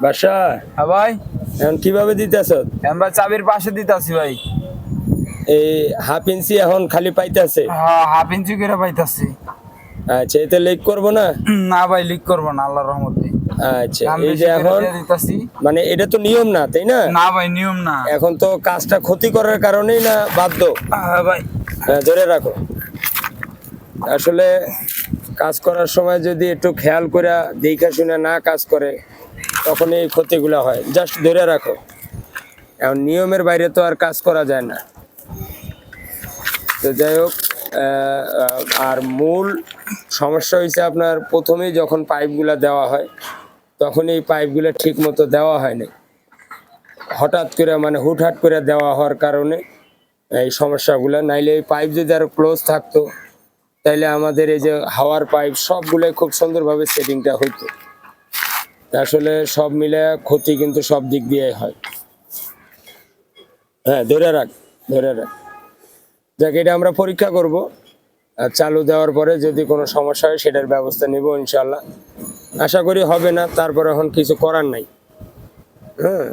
হ্যাঁ ভাই। এখন কীভাবে দিতেছ? আমরা চাবির পাশে দিতাছি ভাই। এই হাফ ইঞ্চি এখন খালি পাইতেছে? হ্যাঁ হাফ ইঞ্চি করে পাইতাছি। আচ্ছা এতে লেক করব না? না ভাই লিক করব না আল্লাহর রহমতে। আচ্ছা এই যে এখন মানে এটা তো নিয়ম না তাই না? না ভাই নিয়ম না। এখন তো কাজটা ক্ষতি করার কারণেই না বাধ্য? হ্যাঁ ভাই। হ্যাঁ, ধরে রাখো। আসলে কাজ করার সময় যদি একটু খেয়াল করে দেখা শুনে না কাজ করে, তখন এই ক্ষতিগুলো হয়। জাস্ট ধরে রাখো। এখন নিয়মের বাইরে তো আর কাজ করা যায় না। তো যাই হোক আর মূল সমস্যা হয়েছে আপনার প্রথমেই যখন পাইপগুলো দেওয়া হয়, তখন এই পাইপগুলো ঠিক মতো দেওয়া হয়নি হঠাৎ করে মানে হুটহাট করে দেওয়া হওয়ার কারণে এই সমস্যাগুলো, নাইলে এই পাইপ যদি আরও ক্লোজ থাকতো তাইলে আমাদের এই যে হাওয়ার পাইপ সবগুলোই খুব সুন্দরভাবে সেটিংটা হইতো। আসলে সব মিলে ক্ষতি কিন্তু সব দিক দিয়ে হয়। হ্যাঁ ধরে রাখ ধরে রাখ। যাক এটা আমরা পরীক্ষা করব। আর চালু দেওয়ার পরে যদি কোনো সমস্যা হয় সেটার ব্যবস্থা নিব ইনশাল্লাহ আশা করি হবে না তারপর এখন কিছু করার নাই। হ্যাঁ